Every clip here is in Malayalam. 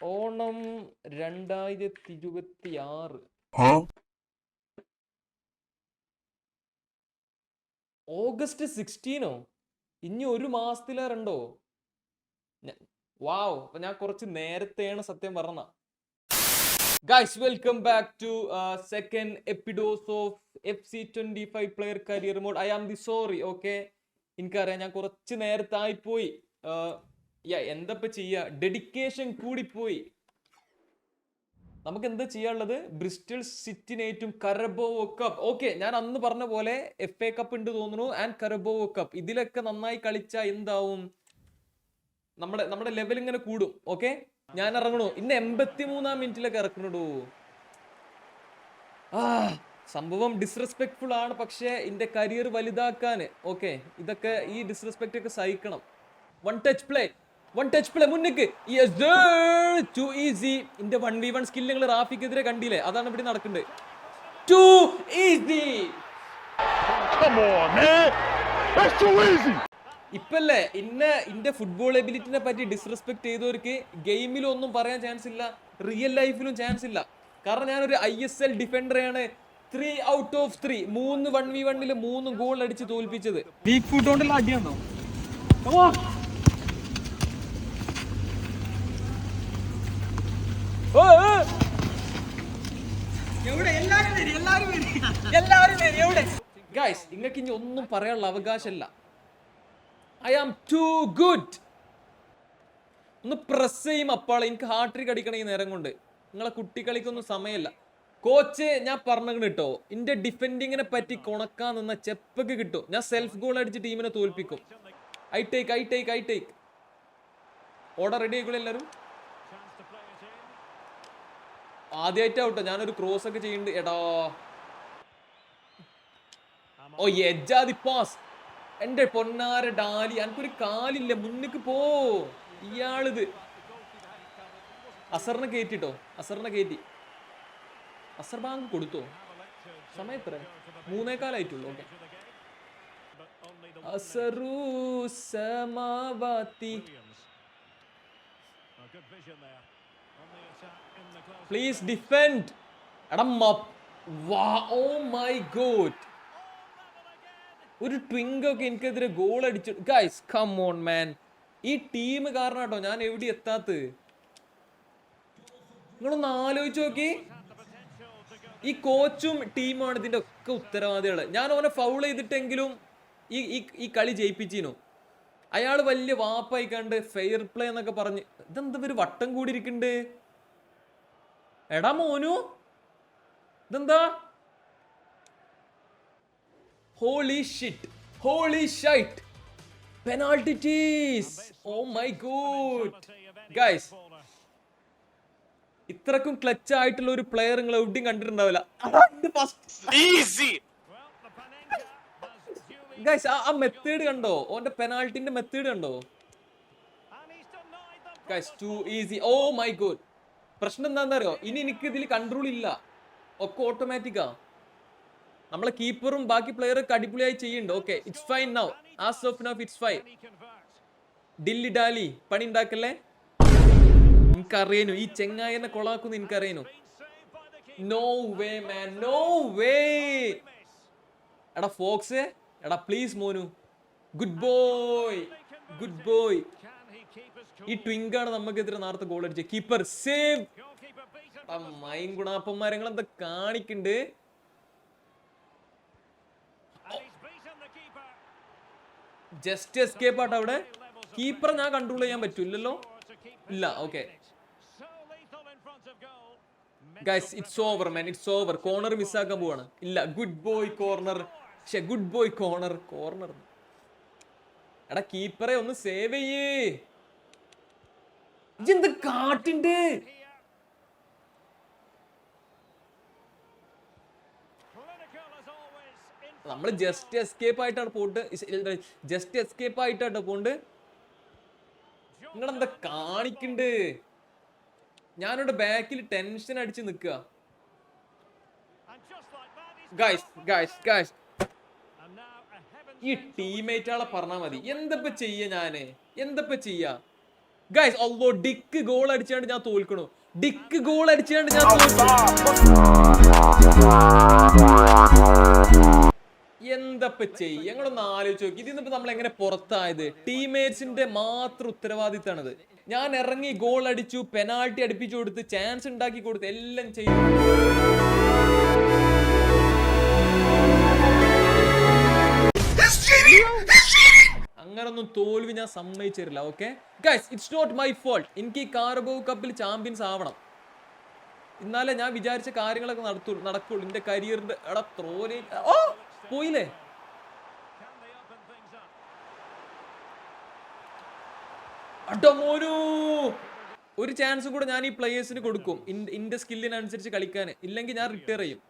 ഓണം രണ്ടായിരത്തി ഇരുപത്തി ആറ് ഓഗസ്റ്റ് സിക്സ്റ്റീനോ? ഇനി ഒരു മാസത്തിലേറുണ്ടോ വാവ്. അപ്പൊ ഞാൻ കുറച്ച് നേരത്തെയാണ് സത്യം പറഞ്ഞ. Guys welcome back to second എപ്പിഡോസ് of F C twenty five player career mode I am the sorry okay എനിക്കറിയാം ഞാൻ കുറച്ച് നേരത്തായിപ്പോയി. യാ എന്തപ്പോ ചെയ്യാ? ഡെഡിക്കേഷൻ കൂടിപ്പോയി. നമുക്ക് എന്താ ചെയ്യാനുള്ളത് ബ്രിസ്റ്റൽ സിറ്റിനേറ്റും കരബോവോ കപ്പ് ഓക്കെ ഞാൻ അന്ന് പറഞ്ഞ പോലെ എഫ് എ കപ്പ് ഉണ്ട് തോന്നുന്നു ആൻഡ് കരബോവോ കപ്പ് ഇതിലൊക്കെ നന്നായി കളിച്ച എന്താവും? നമ്മുടെ നമ്മുടെ ലെവൽ ഇങ്ങനെ കൂടും ഓക്കെ ഞാൻ ഇറങ്ങണു. ഇന്ന് എൺപത്തി മൂന്നാം മിനിറ്റിലൊക്കെ ഇറക്കണു ആ സംഭവം ഡിസ്റെസ്പെക്ട്ഫുൾ ആണ് പക്ഷേ എന്റെ കരിയർ വലുതാക്കാൻ ഓക്കെ ഇതൊക്കെ ഈ ഡിസ്റെസ്പെക്ട് ഒക്കെ സഹിക്കണം. One touch play one touch play മുന്നിക്ക്. Too easy ഇന്റെ വൺ വി വൺ സ്കില്ല് നിങ്ങൾ റാഫിക്കെതിരെ കണ്ടില്ലേ? അതാണ് ഇവിടെ നടക്കുന്നത് ടു ഈസി. ഇപ്പല്ലേ? ഇന്ന ഇന്റെ ഫുട്ബോൾ എബിലിറ്റിനെ പറ്റി ഡിസ്റെസ്പെക്ട് ചെയ്തവർക്ക് ഗെയിമിലും ഒന്നും പറയാൻ ചാൻസ് ഇല്ല. റിയൽ ലൈഫിലും ചാൻസ് ഇല്ല. കാരണം ഞാനൊരു ഐ എസ് എൽ ഡിഫൻഡറാണ് ത്രീ ഔട്ട് ഓഫ് ത്രീ മൂന്ന് വൺ വി വണ്ണിൽ മൂന്ന് ഗോൾ അടിച്ച് തോൽപ്പിച്ചത്. വീക്ക് ഫുഡ് കൊണ്ടുള്ള അടിയാണോ എവിടെ എല്ലാരും വരി എല്ലാരും വരി എല്ലാരും വരി എവിടെ ഗൈസ് നിങ്ങൾക്ക് ഇനി ഒന്നും പറയാനുള്ള അവകാശമല്ല. ഐ ആം ടു ഗുഡ് ഒന്ന് പ്രസ് ചെയ്യും അപ്പാളെ. എനിക്ക് ഹാർട്രിക് അടിക്കണം ഈ നേരം കൊണ്ട്. നിങ്ങളെ കുട്ടികളിക്കൊന്നും സമയമില്ല. കോച്ച് ഞാൻ പറഞ്ഞു കിട്ടോ. എന്റെ ഡിഫെൻഡിങ്ങിനെ പറ്റി കൊണക്കാൻ നിന്ന ചെപ്പക്ക് കിട്ടും. ഞാൻ സെൽഫ് ഗോൾ അടിച്ച് ടീമിനെ തോൽപ്പിക്കും. I take I take I take order ready ആയിക്കോളൂ എല്ലാവരും. ആദ്യമായിട്ടാവട്ടോ ഞാനൊരു ക്രോസ് ഒക്കെ ചെയ്യുന്നുണ്ട്. എടാ. ഓ എജാതി പാസ്. എന്റെ പൊന്നാര ഡാലി എനിക്കൊരു കാലില്ല മുന്നിക്ക് പോ. ഇയാളിത്. അസറിനെ കയറ്റിട്ടോ അസറിനെ കയറ്റി അസർ ബാങ്ക് കൊടുത്തോ? സമയം എത്ര? മൂന്നേക്കാലായിട്ടുള്ളൂ ഓക്കെ. അസറു സമാവാത്തി please defend oh my God. ഒരു ട്വിങ്ക് ഒക്കെ എനിക്കെതിരെ ഗോൾ അടിച്ചു. ഗൈസ് കം ഓൺ മാൻ ഈ ടീം കാരണം കേട്ടോ ഞാൻ എവിടെ എത്താത്തത്? നിങ്ങളൊന്ന് ആലോചിച്ച് നോക്കി. ഈ കോച്ചും ടീമാണ് ഇതിന്റെ ഒക്കെ ഉത്തരവാദികൾ. ഞാൻ അവനെ ഫൗൾ ചെയ്തിട്ടെങ്കിലും ഈ- ഈ കളി ജയിപ്പിച്ചിനു അയാൾ വലിയ വാപ്പായി കണ്ട് ഫെയർ പ്ലേ എന്നൊക്കെ പറഞ്ഞ്. ഇതെന്താ ഒരു വട്ടം കൂടിയിരിക്കുന്നുണ്ട് എടാ മോനു. ഇതെന്താ? Holy shit holy shit penalties oh my god guys ഇത്രക്കും clutch ആയിട്ടുള്ള ഒരു പ്ലെയർ നിങ്ങൾ എവിടെയും കണ്ടിട്ടുണ്ടാവില്ല. ഗൈസ് ആ മെത്തേഡ് കണ്ടോ? ഓന്റെ പെനാൾട്ടിന്റെ മെത്തേഡ് കണ്ടോ? Guys too easy oh my god പ്രശ്നം എന്താണെന്നറിയോ? ഇനി എനിക്ക് ഇതിൽ കൺട്രോൾ ഇല്ല. ഒക്കെ ഓട്ടോമാറ്റിക്കാ നമ്മളെ കീപ്പറും ബാക്കി പ്ലെയറൊക്കെ അടിപൊളിയായി ചെയ്യുന്നുണ്ട്. Okay it's fine now as of now it's fine Dilly Dali പണി ഉണ്ടാക്കല്ലേ? എനിക്കറിയനു ഈ ചെങ്ങായനെ കൊളാക്കുന്നു എനിക്കറിയനു? നോ വേ മാൻ നോ വേ എടാ ഫോക്സ് എടാ പ്ലീസ് മോനു. ഗുഡ് ബോയ് ഗുഡ് ബോയ് ഈ ട്വിങ്കാണ് നമുക്കെതിരെ നേരത്തെ ഗോൾ അടിച്ചത്. കീപ്പർ സേവ് മൈൻ ഗുണാപ്പന്മാരങ്ങൾ എന്താ കാണിക്കുന്നുണ്ട് ജസ്റ്റ് എസ്കേപ്പ് ആട്ടോ അവിടെ. കീപ്പർ ഞാൻ കൺട്രോൾ ചെയ്യാൻ പറ്റൂലല്ലോ. ഇല്ല okay guys it's over man it's over corner മിസ്സാക്കാൻ പോവാണ്. ഇല്ല ഗുഡ് ബോയ് കോർണർ പക്ഷെ ഗുഡ് ബോയ് കോർണർ കോർണർ എടാ കീപ്പറെ ഒന്ന് സേവ് ചെയ്യേ. ഇതെന്ത് കാട്ടിണ്ട്? നമ്മൾ ജസ്റ്റ് എസ്കേപ്പ് ആയിട്ടാണ് പോട്ട് ജസ്റ്റ് എസ്കേപ്പ് ആയിട്ടാണ് പോണ്ട്. നിങ്ങളെന്താ കാണിക്കണ്ട്? ഞാനിവിടെ ബാക്കിൽ ടെൻഷൻ അടിച്ച് നിൽക്കുക ഗൈസ് ഗൈസ് ഗൈസ് ഈ ടീമേറ്റാളെ പറഞ്ഞാ മതി. എന്തപ്പ ചെയ്യ ഞാൻ? എന്തപ്പ ചെയ്യാ? ഗൈസ് ഓ ഡിക്ക് ഗോൾ അടിച്ചാണ്ട് ഞാൻ തോൽക്കണു. ഡിക്ക് ഗോൾ അടിച്ചാണ്ട് ഞാൻ തോൽക്കണു. എന്തപ്പ ചെയ്യ? ഞങ്ങളൊന്ന് ആലോചിച്ച് നോക്കി. ഇതിന്നിപ്പോ നമ്മൾ എങ്ങനെ പുറത്തായത്? ടീംമേറ്റ്സിന്റെ മാത്രം ഉത്തരവാദിത്തമാണിത്. ഞാൻ ഇറങ്ങി ഗോൾ അടിച്ചു പെനാൾട്ടി അടിപ്പിച്ചു കൊടുത്ത് ചാൻസ് ഉണ്ടാക്കി കൊടുത്ത് എല്ലാം ചെയ്തു. അങ്ങനൊന്നും തോൽവി ഞാൻ സമ്മതിച്ചിരില്ല okay guys it's not my fault എനിക്ക് ഈ കാർബോ കപ്പിൽ ചാമ്പ്യൻസ് ആവണം. എന്നാലേ ഞാൻ വിചാരിച്ച കാര്യങ്ങളൊക്കെ നടത്തു നടക്കുള്ളൂ. എന്റെ കരിയറിന്റെ എടാ ത്രോലി ഓ പോയില്ലേ? അടമോനു ഒരു ചാൻസ് കൂടെ ഞാൻ ഈ പ്ലേയേഴ്സിന് കൊടുക്കും. ഇന്റെ സ്കില്ലിനനുസരിച്ച് കളിക്കാൻ. ഇല്ലെങ്കിൽ ഞാൻ റിട്ടയർ ചെയ്യും?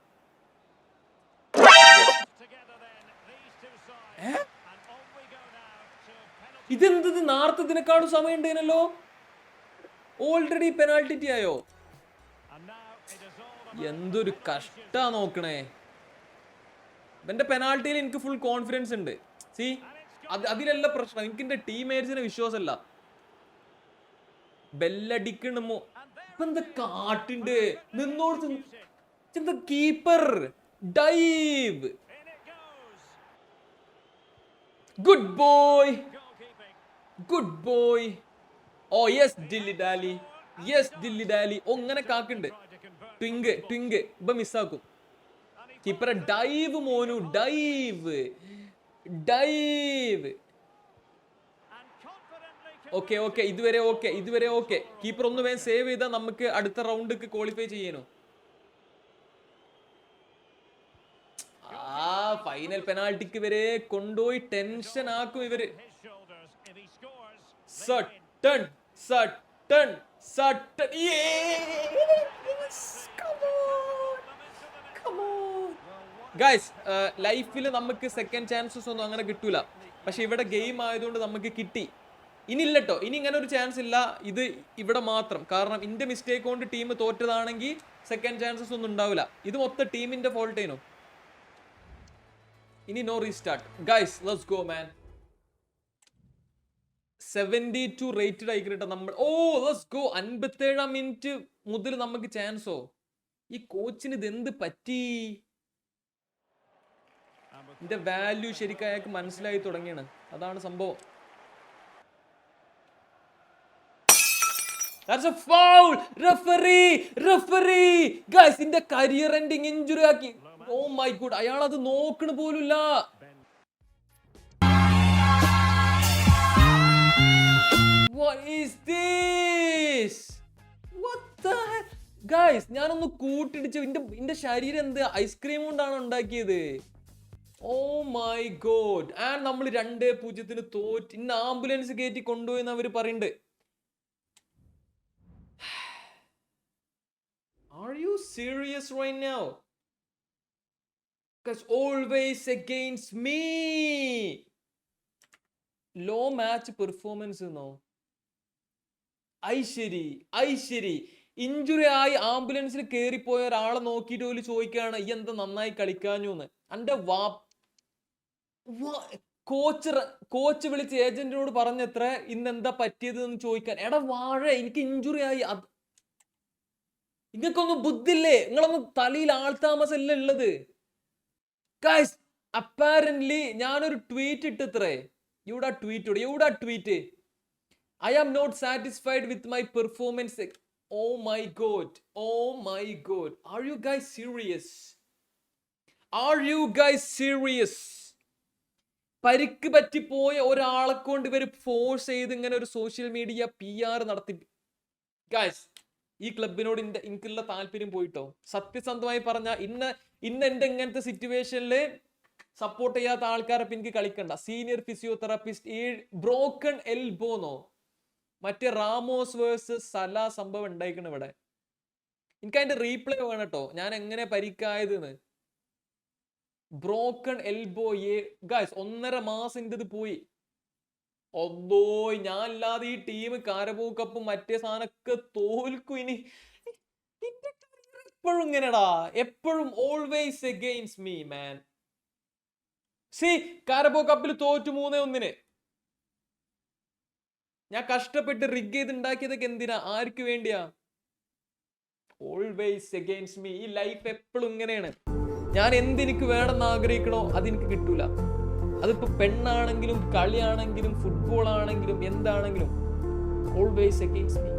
ഇതെന്തത് നാർത്തതിനെക്കാളും സമയം ഉണ്ടേനല്ലോ ഓൾറെഡി പെനാൾട്ടി ആയോ? എന്തൊരു കഷ്ടാ നോക്കണേ. എന്റെ പെനാൾട്ടിയിൽ എനിക്ക് ഫുൾ കോൺഫിഡൻസ് ഉണ്ട്. സി അത് അതിലല്ല പ്രശ്നം. എനിക്ക് എന്റെ ടീമേറ്റ്സിനെ വിശ്വാസമല്ല. ബെല്ലടിക്കണമോ ഇപ്പൊ എന്താ കാട്ടിണ്ട്? നിന്നോട് എന്താ keeper dive good boy good boy oh yes Dilly Dali yes Dilly Dali oh ഇങ്ങനെ കാക്കുണ്ട്. ട്വിങ്ക് ട്വിങ്ക് ഇപ്പൊ മിസ്സാക്കും കീപ്പറെ ഡൈവ് മോനു ഡൈവ് ഡൈവ് ഓക്കെ ഓക്കെ ഇതുവരെ ഓക്കെ ഇതുവരെ ഓക്കെ കീപ്പർ ഒന്ന് വേഗം സേവ് ചെയ്താൽ നമുക്ക് അടുത്ത റൗണ്ടിക്ക് ക്വാളിഫൈ ചെയ്യണോ ആ ഫൈനൽ പെനാൾട്ടിക്ക് വരെ കൊണ്ടുപോയി ടെൻഷൻ ആക്കും ഇവർ. സട്ടൺ സട്ടൺ സട്ടൺ ഗൈസ് ലൈഫിൽ നമുക്ക് സെക്കൻഡ് ചാൻസസ് ഒന്നും അങ്ങനെ കിട്ടൂല. പക്ഷെ ഇവിടെ ഗെയിം ആയതുകൊണ്ട് നമുക്ക് കിട്ടി. ഇനി ഇല്ലട്ടോ ഇനി ഇങ്ങനെ ഒരു ചാൻസ് ഇല്ല. ഇത് ഇവിടെ മാത്രം. കാരണം ഇന്റെ മിസ്റ്റേക്ക് കൊണ്ട് ടീം തോറ്റതാണെങ്കിൽ സെക്കൻഡ് ചാൻസസ് ഒന്നും ഉണ്ടാവില്ല. ഇത് മൊത്തം ടീമിന്റെ ഫോൾട്ടേനു ഇനി no restart guys let's go man seventy two rated ആയിക്കിട്ട നമ്മൾ ഓ ലെറ്റ്സ് ഗോ അൻപത്തേഴാം മിനിറ്റ് മുതൽ നമുക്ക് ചാൻസോ ഈ കോച്ചിന് ഇത് എന്ത് പറ്റി? ഇതിന്റെ വാല്യൂ ശരിക്കും അയാൾക്ക് മനസ്സിലായി തുടങ്ങിയാണ്. അതാണ് സംഭവം. That's a foul! Referee! Referee! Guys, ഇന്റെ കരിയർ എൻഡിങ് ഇഞ്ചുറി ആക്കി. ഓ മൈ ഗുഡ് അയാൾ അത് നോക്കണ പോലുമില്ല. What is this? What the heck? Guys, ഞാനൊന്ന് കൂട്ടിടിച്ചു ഇന്റെ ഇന്റെ ശരീരം എന്ത് ഐസ്ക്രീം കൊണ്ടാണ് ഉണ്ടാക്കിയത് ഓ മൈ ഗോഡ് ആൻഡ് നമ്മൾ രണ്ടേ പൂജ്യത്തിന് തോറ്റ് ഇന്ന് ആംബുലൻസ് കയറ്റി കൊണ്ടുപോയി അവർ പറയുന്നുണ്ട് Are you serious right now? Because always against me. Low match performance എന്നോ ഐശ്വരി ഐശ്വരി ഇഞ്ചുറി ആയി ആംബുലൻസിൽ കയറിപ്പോയ ഒരാളെ നോക്കിയിട്ട് പോലും ചോദിക്കുകയാണ് ഈ എന്താ നന്നായി കളിക്കാഞ്ഞു എന്ന് എന്റെ വാ കോച്ച് കോച്ച് വിളിച്ച് ഏജന്റിനോട് പറഞ്ഞത്ര ഇന്ന് എന്താ പറ്റിയത് എന്ന് ചോദിക്കാൻ. എടാ വാഴ എനിക്ക് ഇഞ്ചുറി ആയി അത് നിങ്ങൾക്കൊന്നും ബുദ്ധില്ലേ? നിങ്ങളൊന്നും തലയിൽ ആൾതാമസം അല്ല ഉള്ളത്? അപ്പാരന്റ് ഞാനൊരു ട്വീറ്റ് ഇട്ടത്രേ. ഇവിടെ ട്വീറ്റ് ഇവിടെ? Tweet I am not satisfied with my performance oh my god oh my god are you guy serious are you guy serious പരിക്ക് പറ്റിപ്പോയ ഒരാളെ കൊണ്ട് ഇവർ ഫോഴ്സ് ചെയ്ത് ഇങ്ങനെ ഒരു സോഷ്യൽ മീഡിയ പി ആർ നടത്തി. ഗായ്സ് ഈ ക്ലബിനോട് ഇന്റെ എനിക്കുള്ള താല്പര്യം പോയിട്ടോ? സത്യസന്ധമായി പറഞ്ഞ ഇന്ന ഇന്ന് എന്റെ ഇങ്ങനത്തെ സിറ്റുവേഷനിൽ സപ്പോർട്ട് ചെയ്യാത്ത ആൾക്കാരെ എനിക്ക് കളിക്കണ്ട. സീനിയർ ഫിസിയോതെറാപ്പിസ്റ്റ് ഈ ബ്രോക്കൺ എൽബോന്നോ മറ്റേ റാമോസ് വേഴ്സസ് സല സംഭവം ഉണ്ടായിക്കണം ഇവിടെ. എനിക്ക് അതിന്റെ റീപ്ലേ വേണം കേട്ടോ ഞാൻ എങ്ങനെ പരിക്കായതെന്ന്. ബ്രോക്കൺ എൽബോ ഏ ഗായ്സ് ഒന്നര മാസം ഇത് പോയി. ഒന്നോ ഞാൻ അല്ലാതെ ഈ ടീം കാരബോ കപ്പും മറ്റേ സാധനമൊക്കെ തോൽക്കും ഇനി. എപ്പോഴും ഇങ്ങനെടാ. എപ്പോഴും ഓൾവേസ് എഗെയിൻസ്റ്റ് മീ മാൻ സി കാരബോ കപ്പിൽ തോറ്റു മൂന്നേ ഒന്നിന്. ഞാൻ കഷ്ടപ്പെട്ട് റിഗ് ചെയ്ത് ഉണ്ടാക്കിയതൊക്കെ എന്തിനാ? ആർക്ക് വേണ്ടിയാ? ഓൾവേസ് എഗെയിൻസ്റ്റ് മീ ഈ ലൈഫ് എപ്പോഴും ഇങ്ങനെയാണ്. ഞാൻ എന്തെനിക്ക് വേണമെന്ന് ആഗ്രഹിക്കണോ അതെനിക്ക് കിട്ടൂല. അതിപ്പോ പെണ്ണാണെങ്കിലും കളിയാണെങ്കിലും ഫുട്ബോൾ ആണെങ്കിലും എന്താണെങ്കിലും always against me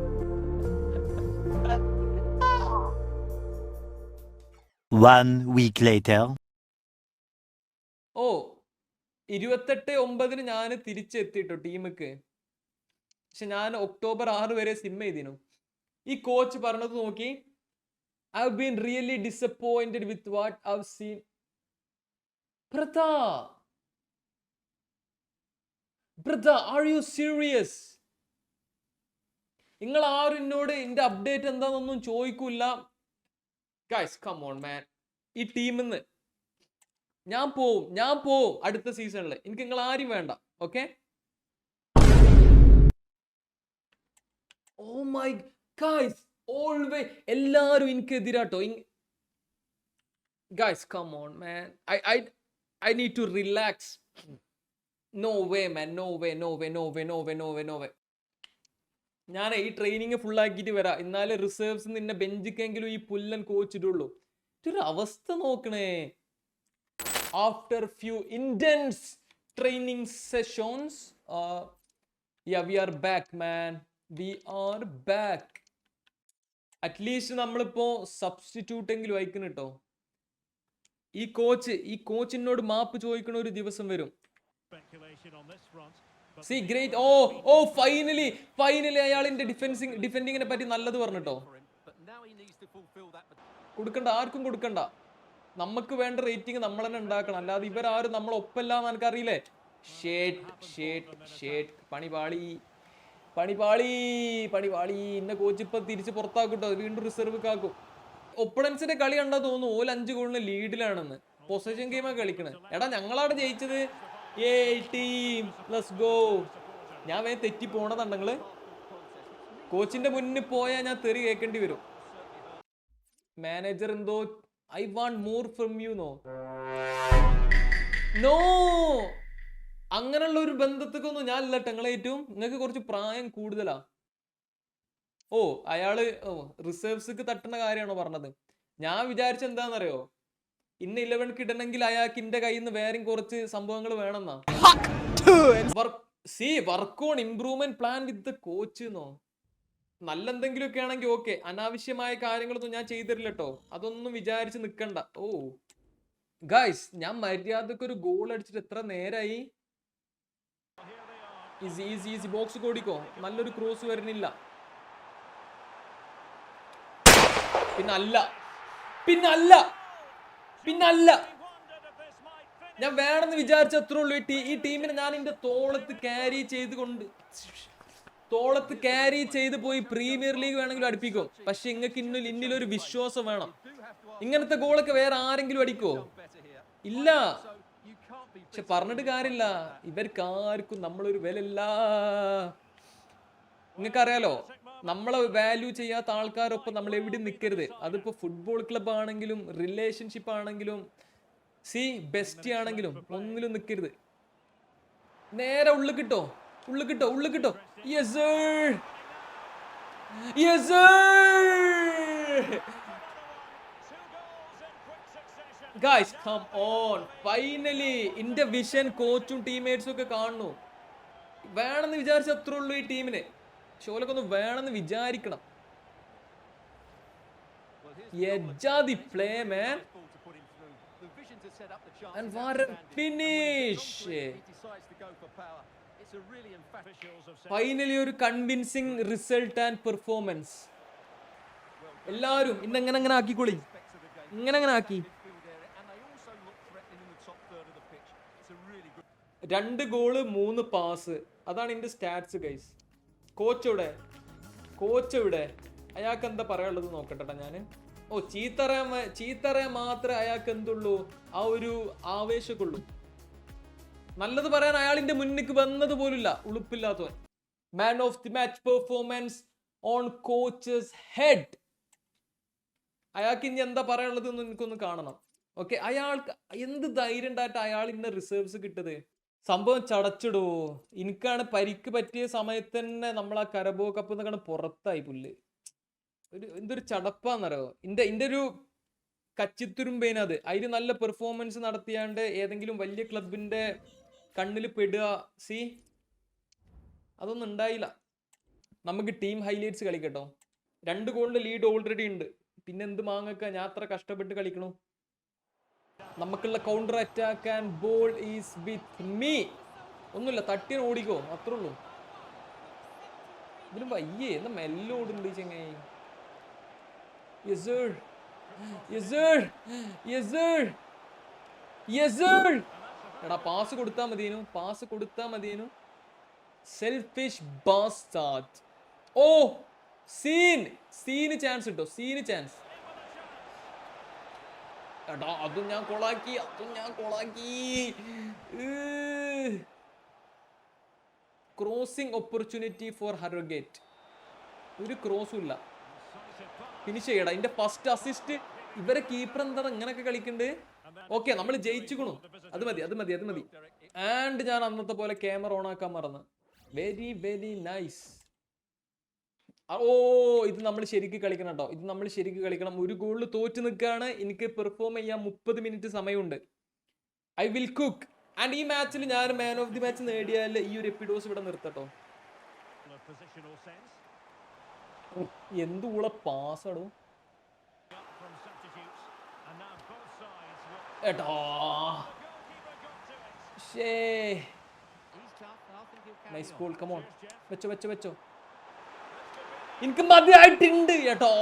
One week later. ഓ ഇരുപത്തെട്ട് ഒമ്പതിന് ഞാൻ തിരിച്ചെത്തിട്ടോ ടീമിക്ക് പക്ഷെ ഞാൻ ഒക്ടോബർ ആറ് വരെ സിം ചെയ്തിനു ഈ കോച്ച് പറഞ്ഞത് നോക്കി I been really disappointed with what I seen പ്രതാ are you serious നിങ്ങൾ ആരും എന്നോട് എന്റെ അപ്ഡേറ്റ് എന്താണെന്നൊന്നും ചോദിക്കൂല ഗൈസ് കം ഓൺ മാൻ ഈ ടീമിന്ന് ഞാൻ പോവും ഞാൻ പോവും അടുത്ത സീസണിൽ എനിക്ക് നിങ്ങൾ ആരും വേണ്ട okay oh my guys always എല്ലാവരും എനിക്കെതിരാട്ടോ. Guys come on man I I I need to relax no way man no way no way no way no way no way no way no way training full ആക്കിയിട്ട് വരാം. എന്നാലേ റിസേർവ്സ് നിന്നെ ബെഞ്ചിക്കെങ്കിലും ഈ പുല്ലൻ കോച്ചിട്ടുള്ളൂ. ഒരു അവസ്ഥ നോക്കണേ. After few intense training sessions yeah we are back man are back at least നമ്മളിപ്പോ സബ്സ്റ്റിറ്റ്യൂട്ട് എങ്കിലും അയക്കണം കേട്ടോ ഈ കോച്ച് ഈ കോച്ചിനോട് മാപ്പ് ചോദിക്കണ ഒരു ദിവസം വരും. സി great oh oh finally finally അയാളിന്റെ ഡിഫെൻസിങ് ഡിഫെൻഡിങ്ങിനെ പറ്റി നല്ലത് പറഞ്ഞിട്ടോ കൊടുക്കണ്ട ആർക്കും കൊടുക്കണ്ട. നമുക്ക് വേണ്ട റേറ്റിംഗ് നമ്മൾ തന്നെ ഉണ്ടാക്കണം. അല്ലാതെ ഇവരാരും നമ്മളൊപ്പല്ല എന്ന് എനിക്കറിയില്ലേ ഷേട്ട് ഷേട്ട് ഷേട്ട് പണിപാളി പണിപാളി പണിപാളി. ഇന്ന കോച്ച് ഇപ്പൊ തിരിച്ച് പുറത്താക്കൂട്ടോ വീണ്ടും റിസർവ് കാക്കും. ഒപ്പണൻസിന്റെ കളി കണ്ടാ തോന്നുന്നു ഓൽ അഞ്ച് ഗോളിന് ലീഡിലാണെന്ന് പൊസിഷൻ ഗെയിമാ കളിക്കണത് എടാ ഞങ്ങളാണ് ജയിച്ചത്? ഏ ടീം ലെറ്റ്സ് ഗോ ഞാൻ വേ തെറ്റി പോണതുണ്ടെങ്കിൽ കോച്ചിന്റെ മുന്നിൽ പോയാൽ ഞാൻ തെറി കേൾക്കേണ്ടി വരും. മാനേജർ എന്തോ? I want more from you no no അങ്ങനെയുള്ള ഒരു ബന്ധത്തേക്കൊന്നും ഞാൻ ഇല്ല ഞങ്ങളെ ഏറ്റവും നിങ്ങൾക്ക് കുറച്ച് പ്രായം കൂടുതലാ. ഓ അയാൾ ഓ റിസർവ്സ്ക്ക് തട്ടുന്ന കാര്യമാണോ പറഞ്ഞത്? ഞാൻ വിചാരിച്ച എന്താണെന്നറിയോ ഇന്ന് ഇലവൻ കിട്ടണമെങ്കിൽ അയാൾക്ക് എന്റെ കയ്യിൽ നിന്ന് വേറെയും കുറച്ച് സംഭവങ്ങൾ വേണമെന്നാ. C work on improvement plan with the coach എന്നോ നല്ല എന്തെങ്കിലുമൊക്കെ ആണെങ്കിൽ ഓക്കെ അനാവശ്യമായ കാര്യങ്ങളൊന്നും ഞാൻ ചെയ്തിട്ടില്ല കേട്ടോ അതൊന്നും വിചാരിച്ച് നിക്കണ്ട. ഓ. ഗായ്സ് ഞാൻ മര്യാദയ്ക്ക് ഒരു ഗോൾ അടിച്ചിട്ട് എത്ര നേരായി? Easy easy easy. ബോക്സ് കൂടിക്കോ? നല്ലൊരു ക്രോസ് വരുന്നില്ല. പിന്നെ അല്ല പിന്നെ അല്ല പിന്നെ അല്ല ഞാൻ വേണമെന്ന് വിചാരിച്ച അത്രേ ഉള്ളൂ. ഈ ടീമിനെ ഞാൻ എന്റെ തോളത്ത് ക്യാരി ചെയ്ത് കൊണ്ട് തോളത്ത് ക്യാരി ചെയ്ത് പോയി പ്രീമിയർ ലീഗ് വേണമെങ്കിലും അടുപ്പിക്കും? പക്ഷെ ഇങ്ങക്ക് ഇന്നിൽ ഇന്നിലൊരു വിശ്വാസം വേണം. ഇങ്ങനത്തെ ഗോളൊക്കെ വേറെ ആരെങ്കിലും അടിക്കോ? ഇല്ല. പക്ഷെ പറഞ്ഞിട്ട് കാര്യമില്ല. ഇവർക്ക് ആർക്കും നമ്മളൊരു വിലയില്ല. നിങ്ങൾക്കറിയാലോ നമ്മളെ വാല്യൂ ചെയ്യാത്ത ആൾക്കാരൊപ്പം നമ്മൾ എവിടെ നിൽക്കരുത്. അതിപ്പോ ഫുട്ബോൾ ക്ലബ് ആണെങ്കിലും റിലേഷൻഷിപ്പ് ആണെങ്കിലും സി ബെസ്റ്റ് ആണെങ്കിലും ഒന്നിലും നിൽക്കരുത്. നേരെ ഉള്ളു കിട്ടോ ഉള്ളു കിട്ടോ ഉള്ളു കിട്ടോ. Yes yes guys come on finally ഇന്റെ വിഷൻ കോച്ചും ടീംമേറ്റ്സും ഒക്കെ കാണുന്നു. വേണമെന്ന് വിചാരിച്ച അത്രേ ഉള്ളൂ ഈ ടീമിന് ഷോലൊക്കെ ഒന്ന് വേണമെന്ന് വിചാരിക്കണം. യജാതി play man And what finish! Finally ഒരു കൺവിൻസിങ് റിസൾട്ട് ആൻഡ് പെർഫോമൻസ് എല്ലാവരും ഇന്ന് എങ്ങനെ അങ്ങനെ ആക്കിക്കൊള്ളി ഇങ്ങനെ അങ്ങനെ ആക്കി. രണ്ട് ഗോൾ മൂന്ന് പാസ് അതാണ് എന്റെ സ്റ്റാറ്റ്സ് ഗൈസ് കോച്ച് എവിടെ? കോച്ച് എവിടെ? അയാൾക്ക് എന്താ പറയാനുള്ളത് നോക്കട്ടെ ഞാൻ ഓ ചീത്തറ ചീത്തറയാൻ മാത്രമേ അയാൾക്ക് എന്തുള്ളൂ? ആ ഒരു ആവേശമൊക്കെ ഉള്ളൂ നല്ലത് പറയാൻ അയാളിന്റെ മുന്നിക്ക് വന്നത് പോലില്ല ഉളുപ്പില്ലാത്തവൻ. Man of the match performance on coaches head അയാൾക്ക് ഇനി എന്താ പറയാനുള്ളത് എന്ന് എനിക്കൊന്ന് കാണണം. ഓക്കെ അയാൾക്ക് എന്ത് ധൈര്യം ഉണ്ടായിട്ട് അയാൾ ഇന്ന റിസർവ്സ് കിട്ടത്? സംഭവം ചടച്ചിടൂ. എനിക്കാണ് പരിക്ക് പറ്റിയ സമയത്ത് തന്നെ നമ്മൾ ആ കരബോ കപ്പ് എന്നൊക്കെ പുറത്തായി പുല്ല്. ഒരു എന്തൊരു ചടപ്പാന്നറിയോ? ഇന്റെ ഇന്റെ ഒരു കച്ചിത്തുരുമ്പേന അത്. അതിൽ നല്ല പെർഫോമൻസ് നടത്തിയാണ്ട് ഏതെങ്കിലും വലിയ ക്ലബിന്റെ കണ്ണിൽ പെടുക. സി? അതൊന്നും ഉണ്ടായില്ല. നമുക്ക് ടീം ഹൈലൈറ്റ്സ് കളിക്കട്ടോ. രണ്ട് ഗോളിന്റെ ലീഡ് ഓൾറെഡി ഉണ്ട് പിന്നെ എന്ത് മാങ്ങക്ക? ഞാൻ അത്ര കഷ്ടപ്പെട്ട് കളിക്കണു. നമുക്കുള്ള counter attack and ball is with me ഒന്നുമില്ല തട്ടിന് ഓടിക്കോ അത്രേ ഉള്ളൂ. ഇതിന് വയ്യേ എന്നാ മെല്ലെ ഓടുന്നുണ്ട് ചെങ്ങായി? Sir. Yes, sir. എടാ പാസ് കൊടുത്താ മതിയേനു പാസ് കൊടുത്താ മതിയേനു. സെൽഫിഷ് ബാസ്റ്റാർഡ് ഓ സീൻ സീന് ചാൻസ് കിട്ടോ സീന് ചാൻസ് എടാ അതും ഞാൻ കൊളാക്കി അതും ഞാൻ കൊളാക്കി. ക്രോസിംഗ് ഓപ്പർച്യൂണിറ്റി ഫോർ ഹറോഗേറ്റ് ഒരു ക്രോസും ഇല്ല. ഫിനിഷ് ചെയ്യടാ. ഇതിന്റെ ഫസ്റ്റ് അസിസ്റ്റ് ഇവരെ കീപ്പർ എന്താ ഇങ്ങനൊക്കെ കളിക്കണ്ട്? ഓക്കെ നമ്മൾ ജയിച്ചുക്കണു. അത് മതി അത് മതി അത് മതി. ആൻഡ് ഞാൻ അന്നത്തെ പോലെ ക്യാമറ ഓൺ ആക്കാൻ മറന്ന്. വെരി വെരി നൈസ് ഓ ഇത് നമ്മൾ ശരിക്ക് കളിക്കണം കേട്ടോ ഇത് നമ്മൾ ശരിക്ക് കളിക്കണം. ഒരു ഗോളിൽ തോറ്റ് നിൽക്കുകയാണ്. എനിക്ക് പെർഫോം ചെയ്യാൻ മുപ്പത് മിനിറ്റ് സമയമുണ്ട്. ഐ വിൽ കുക്ക് ആൻഡ് ഈ മാച്ചിൽ ഞാൻ മാൻ ഓഫ് ദി മാച്ച് നേടിയാൽ ഈ ഒരു എപ്പിഡോസ് ഇവിടെ നിർത്തട്ടോ. എന്തുകൂടെ പാസ്സാടോ. എടാ. ഷേ കമോൺ വെച്ചോ വെച്ചോ വെച്ചോ. എനിക്ക് മതിയായിട്ടുണ്ട്. കേട്ടോ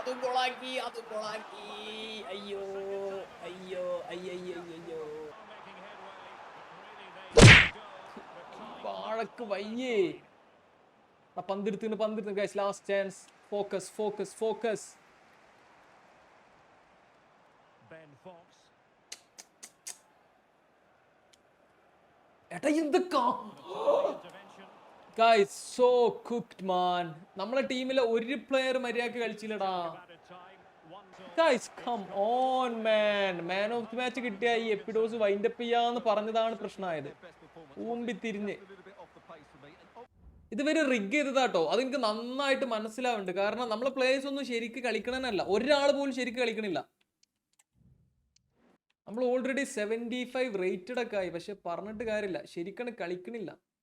അത് കൊളാക്കി അത് കൊളാക്കി. അയ്യോ അയ്യോ അയ്യോ അയ്യോ. വാഴക്ക് വയ്യേ. പന്തിരുത്തിന് പന്തിരുത്തിന് guys last chance focus focus focus. എടാ എന്തൊക്കെ ഗൈസ് സോ കുക്ഡ് മാൻ നമ്മളെ ടീമിലെ ഒരു പ്ലെയർ മര്യാദയ്ക്ക് കളിച്ചില്ലടാ. Guys come on man man of the match കിട്ടിയ ഈ എപ്പിഡോസ് വൈൻഡ് അപ്പ് ചെയ്യാന്ന് പറഞ്ഞതാണ് പ്രശ്നമായത് ഊമ്പി തിരിഞ്ഞ്. ഇത് വരെ റിഗ് ചെയ്തതാട്ടോ അതെനിക്ക് നന്നായിട്ട് മനസ്സിലാവുന്നുണ്ട്. കാരണം നമ്മളെ പ്ലേയേഴ്സ് ഒന്നും ശരിക്ക് കളിക്കണമെന്നല്ല ഒരാൾ പോലും ശരിക്ക് കളിക്കണില്ല. നമ്മൾ ഓൾറെഡി സെവന്റി ഫൈവ് റേറ്റഡ് ആയി. പക്ഷെ പറഞ്ഞിട്ട് കാര്യമില്ല. ശരിക്കാണ് കളിക്കണില്ല.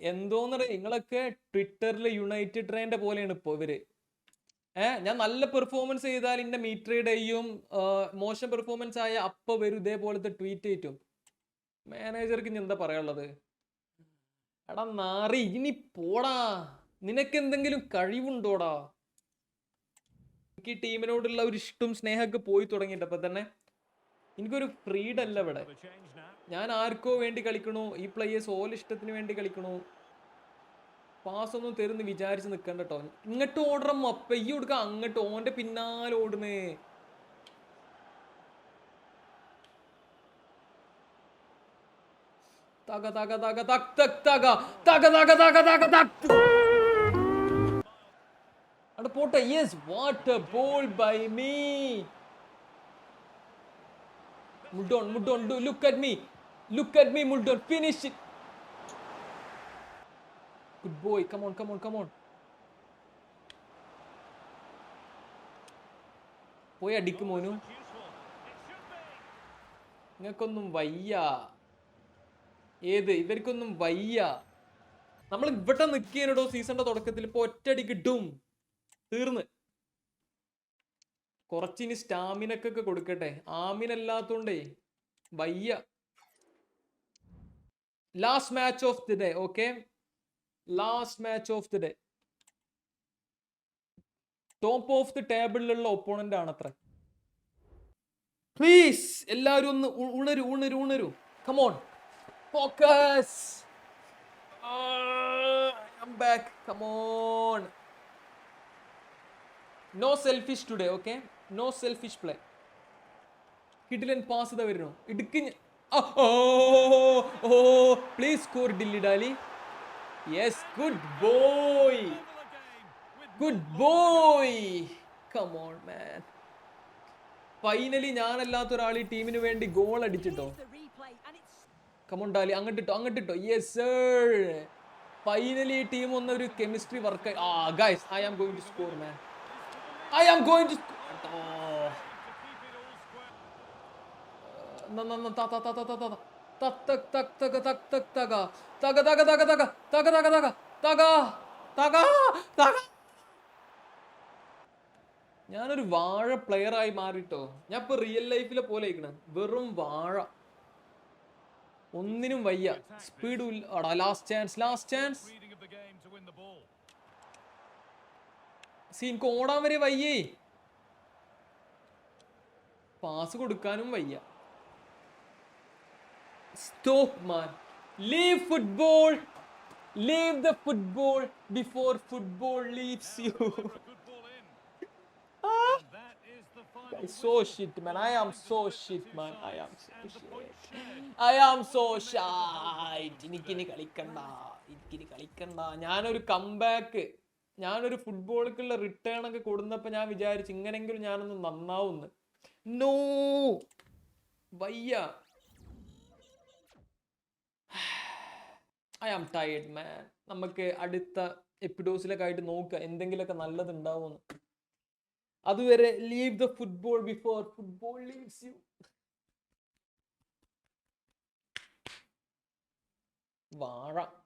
എന്തോന്നറിയ? നിങ്ങളൊക്കെ ട്വിറ്ററിൽ യുണൈറ്റഡ് ട്രെയിന്റെ പോലെയാണ് ഇപ്പോൾ ഇവർ. ഏഹ് ഞാൻ നല്ല പെർഫോമൻസ് ചെയ്താൽ ഇന്റെ മീറ്ററുടെയും മോശം പെർഫോമൻസ് ആയ അപ്പ വരും ഇതേപോലത്തെ ട്വീറ്റ് ചെയ്റ്റും മാനേജർക്ക് ഇനി എന്താ പറയാനുള്ളത്? എടാ നാറി ഇനി പോടാ. നിനക്ക് എന്തെങ്കിലും കഴിവുണ്ടോടാ? എനിക്ക് ടീമിനോടുള്ള ഒരു ഇഷ്ടം സ്നേഹമൊക്കെ പോയി തുടങ്ങിയിട്ടപ്പോ തന്നെ. എനിക്കൊരു ഫ്രീഡം അല്ല ഇവിടെ. ഞാൻ ആർക്കോ വേണ്ടി കളിക്കണോ ഈ പ്ലേയേഴ്സ് ഓല ഇഷ്ടത്തിന് വേണ്ടി കളിക്കണോ. പാസ് ഒന്നും തരുന്ന് വിചാരിച്ച് നിൽക്കണ്ട കേട്ടോ ഇങ്ങോട്ട് ഓടണം പെയ്യ കൊടുക്ക അങ്ങോട്ട് ഓന്റെ പിന്നാലെ ഓടുന്നേ. തക തക തക തക് തക് തക. തക തക തക തക തക് അവിടെ പോട്ടെ. Yes what ball by me Muldon, Muldon, do look at me. Look at me, Muldon. Finish it. Good boy. Come on, come on, come on. പോയി അടിക്കും മോനു. നിങ്ങൾക്കൊന്നും വയ്യ ഏത് ഇവർക്കൊന്നും വയ്യ നമ്മൾ ഇവിടെ നിൽക്കാനടോ സീസണിന്റെ തുടക്കത്തിൽ ഇപ്പൊ ഒറ്റയടിക്ക് ഡും തീർന്ന് കുറച്ചിനി സ്റ്റാമിനക്കൊക്കെ കൊടുക്കട്ടെ. ആമിനല്ലാത്തോണ്ടേ വയ്യ. Last match of the day okay last match of the day top of the ടേബിളിലുള്ള opponent ആണ് അത്ര പ്ലീസ് എല്ലാവരും ഒന്ന് ഉണരു ഉണരു ഉണരു. Come on focus back no selfish today okay no selfish play കിഡിലൻ പാസ് ഇതാ വരുന്നു. ഇടുക്കി ഓ please score Dilly Dali yes good boy good boy come on man finally ഞാനല്ലാത്ത ഒരാൾ ഈ ടീമിന് വേണ്ടി ഗോൾ അടിച്ചിട്ടോ? കമോൺ ഡാലി അങ്ങോട്ടിട്ടോ അങ്ങോട്ടിട്ടോ യെസ് ഫൈനലി ഈ ടീം ഒന്നൊരു കെമിസ്ട്രി വർക്ക് ആ guys I am going to score man I am going to ഞാനൊരു വാഴ പ്ലെയർ ആയി മാറിട്ടോ. ഞാൻ ഇപ്പൊ റിയൽ ലൈഫിലെ പോലെ ആയിക്കണ വെറും വാഴ. ഒന്നിനും വയ്യ. സ്പീഡും ഇല്ല. Last chance last chance Reading of വരെ game പാസ് കൊടുക്കാനും വയ്യ. Stop man leave football leave the football before football leaves you ഞാനൊരു കംബാക്ക് ഞാനൊരു ഫുട്ബോളിക്കുള്ള റിട്ടേൺ ഒക്കെ കൊടുന്നപ്പോ ഞാൻ വിചാരിച്ചു ഇങ്ങനെങ്കിലും ഞാനൊന്ന് നന്നാവുന്ന്. നോ വയ്യ. ഐ ആം ടയേർഡ് മാൻ നമുക്ക് അടുത്ത എപ്പിഡോസിലൊക്കെ ആയിട്ട് നോക്കുക. എന്തെങ്കിലുമൊക്കെ നല്ലതുണ്ടാവുമെന്ന്. അതുവരെ leave the football before football leaves U വാഴ.